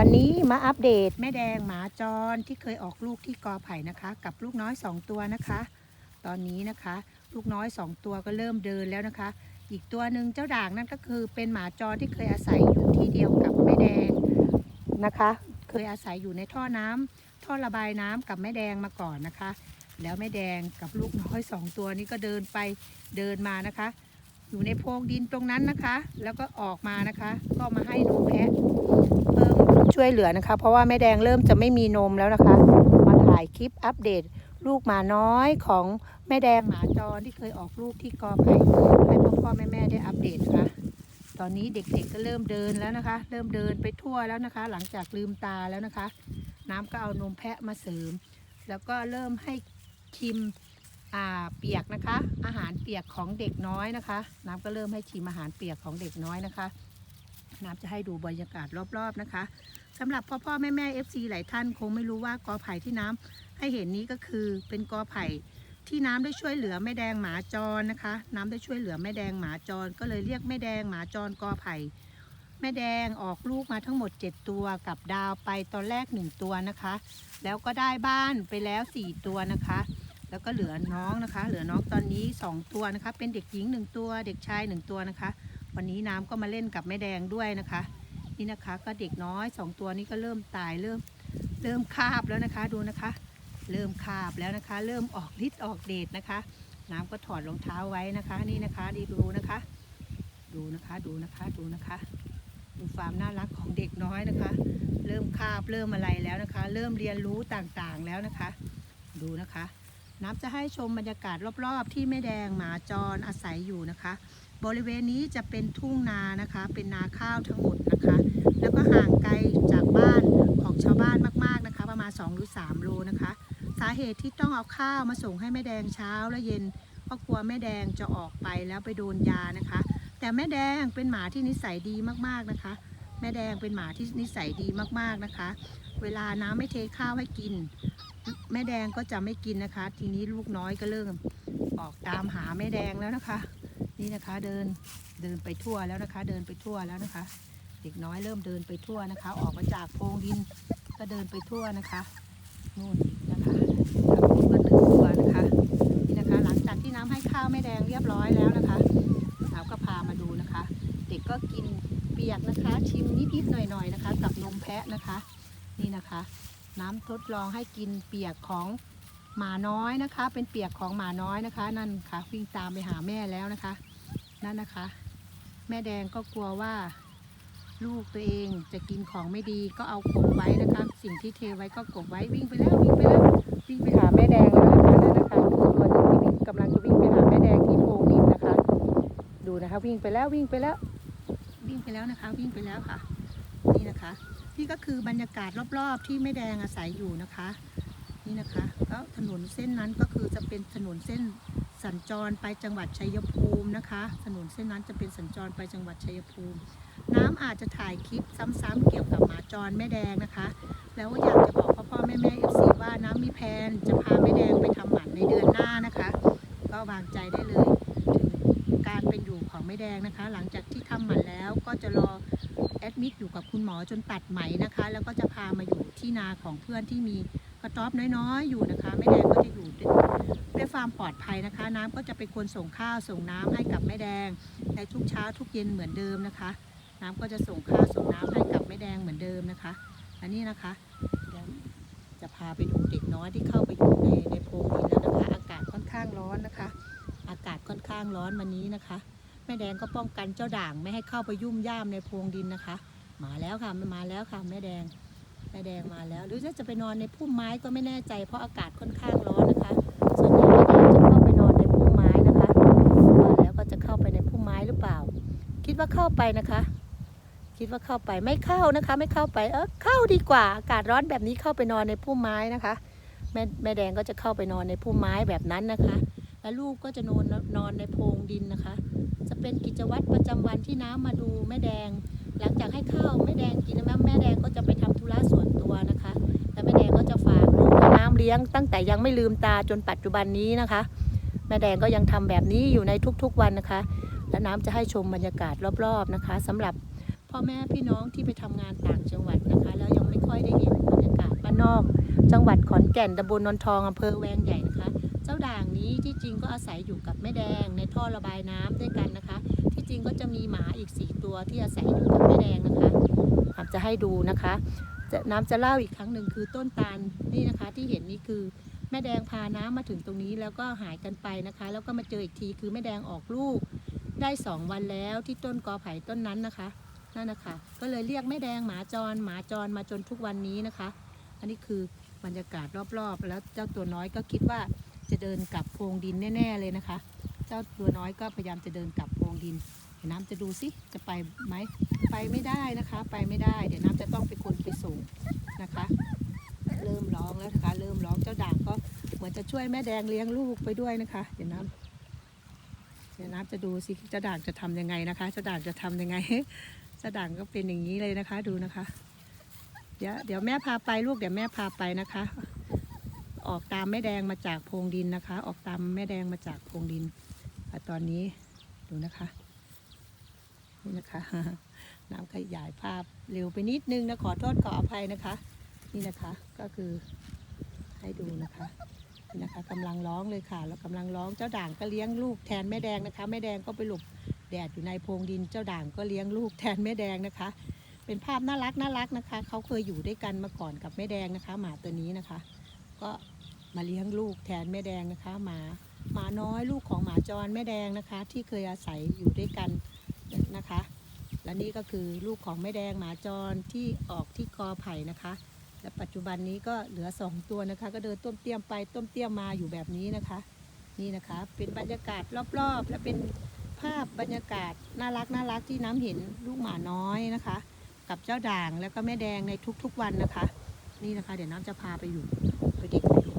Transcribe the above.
วันนี้มาอัปเดตแม่แดงหมาจรที่เคยออกลูกที่กอไผ่นะคะ กับลูกน้อยสองตัวนะคะ ตอนนี้นะคะ ลูกน้อยสองตัวก็เริ่มเดินแล้วนะคะ อีกตัวหนึ่งเจ้าด่างนั่นก็คือเป็นหมาจรที่เคยอาศัยอยู่ที่เดียวกับแม่แดงนะคะ เคยอาศัยอยู่ในท่อน้ำท่อระบายน้ำกับแม่แดงมาก่อนนะคะ แล้วแม่แดงกับลูกน้อยสองตัวนี้ก็เดินไปเดินมานะคะ อยู่ในโพรงดินตรงนั้นนะคะ แล้วก็ออกมานะคะ ก็มาให้นมแพะเพิ่มช่วยเหลือนะคะ เพราะว่าแม่แดงเริ่มจะไม่มีนมแล้วนะคะ มาถ่ายคลิปอัปเดตลูกหมาน้อยของแม่แดงหมาจรที่เคยออกลูกที่กอไผ่ให้พ่อพ่อแม่แม่ได้อัปเดตนะคะ ตอนนี้เด็กๆก็เริ่มเดินแล้วนะคะ เริ่มเดินไปทั่วแล้วนะคะ หลังจากลืมตาแล้วนะคะ น้ำก็เอานมแพะมาเสริม แล้วก็เริ่มให้ชิม เปียกนะคะ อาหารเปียกของเด็กน้อยนะคะ น้ำก็เริ่มให้ชิมอาหารเปียกของเด็กน้อยนะคะ น้ำจะให้ดูบรรยากาศรอบๆนะคะสำหรับพ่อพ่อแม่แม่เอฟซีหลายท่านคงไม่รู้ว่ากอไผ่ที่น้ำให้เห็นนี้ก็คือเป็นกอไผ่ที่น้ำได้ช่วยเหลือแม่แดงหมาจรนะคะ น้ำได้ช่วยเหลือแม่แดงหมาจร ก็เลยเรียกแม่แดงหมาจรกอไผ่แม่แดงออกลูกมาทั้งหมด 7 ตัวกับดาวไปตอนแรก 1 ตัวนะคะ แล้วก็ได้บ้านไปแล้ว 4 ตัวนะคะ แล้วก็เหลือน้องนะคะ เหลือน้องตอนนี้ 2 ตัวนะคะ เป็นเด็กหญิง 1 ตัว เด็กชาย 1 ตัวนะคะ วันนี้น้ำก็มาเล่นกับแม่แดงด้วยนะคะ นี่นะคะก็เด็กน้อย 2 ตัวนี้ก็เริ่มตายเริ่มเริ่มคาบแล้วนะคะดูนะคะ เริ่มคาบแล้วนะคะ เริ่มออกฤทธิ์ออกเดชนะคะ น้ำก็ถอดรองเท้าไว้นะคะนี่นะคะดีดูนะคะ ดูนะคะดูนะคะดูนะคะ ดูความน่ารักของเด็กน้อยนะคะ เริ่มคาบเริ่มอะไรแล้วนะคะ เริ่มเรียนรู้ต่างๆแล้วนะคะ ดูนะคะ น้ำจะให้ชมบรรยากาศรอบๆ ที่แม่แดงหมาจรอาศัยอยู่นะคะ บริเวณนี้จะเป็นทุ่งนานะคะ เป็นนาข้าวทั้งหมดนะคะ แล้วก็ห่างไกลจากบ้านของชาวบ้านมากๆนะคะ ประมาณ 2 หรือ 3 โลนะคะ สาเหตุที่ต้องเอาข้าวมาส่งให้แม่แดงเช้าและเย็นเพราะกลัวแม่แดงจะออกไปแล้วไปโดนยานะคะ แต่แม่แดงเป็นหมาที่นิสัยดีมากๆนะคะ แม่แดงเป็นหมาที่นิสัยดีมากๆนะคะ เวลาน้ำไม่เทข้าวให้กิน แม่แดงก็จะไม่กินนะคะ ทีนี้ลูกน้อยก็เริ่มออกตามหาแม่แดงแล้วนะคะ นี่นะคะเดินเดินไปทั่วแล้วนะคะ เดินไปทั่วแล้วนะคะ เด็กน้อยเริ่มเดินไปทั่วนะคะ ออกมาจากโพรงดินก็เดินไปทั่วนะคะนู่นนะคะก็หนึ่งตัวนะคะนี่นะคะ หลังจากที่น้ำให้ข้าวแม่แดงเรียบร้อยแล้วนะคะเราก็พามาดูนะคะ เด็กก็กินเปียกนะคะ ชิมนิดๆหน่อยๆนะคะ กับนมแพะนะคะ นี่นะคะ น้ำทดลองให้กินเปียกของหมาน้อยนะคะ เป็นเปียกของหมาน้อยนะคะ นั่นค่ะวิ่งตามไปหาแม่แล้วนะคะ นั่นนะคะ แม่แดงก็กลัวว่า ลูกตัวเองจะกินของไม่ดีก็เอากบไว้นะคะ สิ่งที่เทไว้ก็กบไว้วิ่งไปแล้ววิ่งไปแล้ววิ่งไปหาแม่แดงแล้วนะคะนั่นนะคะคือตัวที่วิ่งกำลังจะวิ่งไปหาแม่แดงที่โพรงดินนะคะ ดูนะคะ วิ่งไปแล้ววิ่งไปแล้ว วิ่งไปแล้วนะคะ วิ่งไปแล้วค่ะ นี่นะคะ นี่ก็คือบรรยากาศรอบๆ ที่แม่แดงอาศัยอยู่นะคะ นี่นะคะก็ถนนเส้นนั้นก็คือจะเป็นถนนเส้นสัญจรไปจังหวัดชัยภูมินะคะ ถนนเส้นนั้นจะเป็นสัญจรไปจังหวัดชัยภูมิ น้ำอาจจะถ่ายคลิปซ้ำๆเกี่ยวกับหมาจรแม่แดงนะคะ แล้วอยากจะบอกพ่อๆแม่แม่เอฟซีว่า ของเพื่อนที่มีกระต๊อบน้อยๆ อยู่นะคะแม่แดงก็จะอยู่ด้วยด้ความปลอดภัยนะคะ น้ำก็จะเป็นคนส่งข้าวส่งน้ำให้กับแม่แดงในทุกเช้าทุกเย็นเหมือนเดิมนะคะ น้ำก็จะส่งข้าวส่งน้ำให้กับแม่แดงเหมือนเดิมนะคะ อันนี้นะคะเดี๋ยวจะพาไปดูเด็กน้อยที่เข้าไปอยู่ในในโพรงดินแล้วนะคะ อากาศค่อนข้างร้อนนะคะ อากาศค่อนข้างร้อนวันนี้นะคะแม่แดงก็ป้องกันเจ้าด่างไม่ให้เข้าไปยุ่มย่ามในโพรงดินนะคะ มาแล้วค่ะมาแล้วค่ะแม่แดง แม่แดงมาแล้ว หรือจะไปนอนในพุ่มไม้ก็ไม่แน่ใจ เพราะอากาศค่อนข้างร้อนนะคะ ส่วนใหญ่แม่แดงจะเข้าไปนอนในพุ่มไม้นะคะมาแล้วก็จะเข้าไปในพุ่มไม้หรือเปล่า คิดว่าเข้าไปนะคะ คิดว่าเข้าไปไม่เข้านะคะ ไม่เข้าไปเออเข้าดีกว่า อากาศร้อนแบบนี้เข้าไปนอนในพุ่มไม้นะคะ แม่แม่แดงก็จะเข้าไปนอนในพุ่มไม้แบบนั้นนะคะ แล้วลูกก็จะนอนนอนในโพรงดินนะคะ จะเป็นกิจวัตรประจำวันที่น้ำมาดูแม่แดง หลังจากให้ข้าวแม่แดงกินนะแม่แดงก็จะไปทำธุระส่ว ตัวนะคะแล้วแม่แดงก็จะฝากลูกน้ำเลี้ยง ตั้งแต่ยังไม่ลืมตาจนปัจจุบันนี้นะคะ แม่แดงก็ยังทำแบบนี้อยู่ในทุกๆวันนะคะ และน้ำจะให้ชมบรรยากาศรอบๆนะคะสำหรับพ่อแม่พี่น้องที่ไปทำงานต่างจังหวัดนะคะ แล้วยังไม่ค่อยได้เห็นบรรยากาศบ้านนอก จังหวัดขอนแก่นตำบลนนทองอำเภอแวงใหญ่นะคะ เจ้าด่างนี้ที่จริงก็อาศัยอยู่กับแม่แดงในท่อระบายน้ำด้วยกันนะคะ ที่จริงก็จะมีหมาอีกสี่ตัวที่อาศัยอยู่กับแม่แดงนะคะอาจจะให้ดูนะคะ จะน้ำจะเล่าอีกครั้งหนึ่งคือต้นตาลนี่นะคะที่เห็นนี่คือแม่แดงพาน้ำมาถึงตรงนี้แล้วก็หายกันไปนะคะ แล้วก็มาเจออีกทีคือแม่แดงออกลูกได้สองวันแล้วที่ต้นกอไผ่ต้นนั้นนะคะนั่นนะคะ ก็เลยเรียกแม่แดงหมาจรหมาจรมาจนทุกวันนี้นะคะ อันนี้คือบรรยากาศรอบๆ แล้วเจ้าตัวน้อยก็คิดว่าจะเดินกลับโพรงดินแน่ ๆเลยนะคะ เจ้าตัวน้อยก็พยายามจะเดินกลับโพรงดิน เดี๋ยวน้ำจะดูสิจะไปไหมไปไม่ได้นะคะ ไปไม่ได้ เดี๋ยวน้ำจะต้องเป็นคนไปส่งนะคะ เริ่มร้องแล้วนะคะ เริ่มร้องเจ้าด่างก็เหมือนจะช่วยแม่แดงเลี้ยงลูกไปด้วยนะคะ เดี๋ยวน้ำเดี๋ยวน้ำจะดูสิเจ้าด่างจะทำยังไงนะคะเจ้าด่างจะทำยังไงเจ้าด่างก็เป็นอย่างนี้เลยนะคะ ดูนะคะ เดี๋ยวเดี๋ยวแม่พาไปลูกเดี๋ยวแม่พาไปนะคะ ออกตามแม่แดงมาจากโพรงดินนะคะ ออกตามแม่แดงมาจากโพรงดินอะตอนนี้ดูนะคะ นี่นะคะน้ำขยายภาพเร็วไปนิดนึงนะขอโทษขออภัยนะคะ นี่นะคะก็คือให้ดูนะคะนี่นะคะกำลังร้องเลยค่ะแล้วกำลังร้องเจ้าด่างก็เลี้ยงลูกแทนแม่แดงนะคะแม่แดงก็ไปหลบแดดอยู่ในโพรงดินเจ้าด่างก็เลี้ยงลูกแทนแม่แดงนะคะ เป็นภาพน่ารักน่ารักนะคะเขาเคยอยู่ด้วยกันมาก่อนกับแม่แดงนะคะ หมาตัวนี้นะคะ ก็มาเลี้ยงลูกแทนแม่แดงนะคะหมาหมาน้อยลูกของหมาจรแม่แดงนะคะ ที่เคยอาศัยอยู่ด้วยกัน และนี่ก็คือลูกของแม่แดงหมาจรที่ออกที่กอไผ่นะคะ และปัจจุบันนี้ก็เหลือสองตัวนะคะ ก็เดินต้มเตี้ยมไปต้มเตี้ยมมาอยู่แบบนี้นะคะ นี่นะคะเป็นบรรยากาศรอบๆ และเป็นภาพบรรยากาศน่ารักน่ารักที่น้ำเห็นลูกหมาน้อยนะคะ กับเจ้าด่างแล้วก็แม่แดงในทุกๆวันนะคะ นี่นะคะ เดี๋ยวน้ำจะพาไปอยู่ไปเด็กไปดู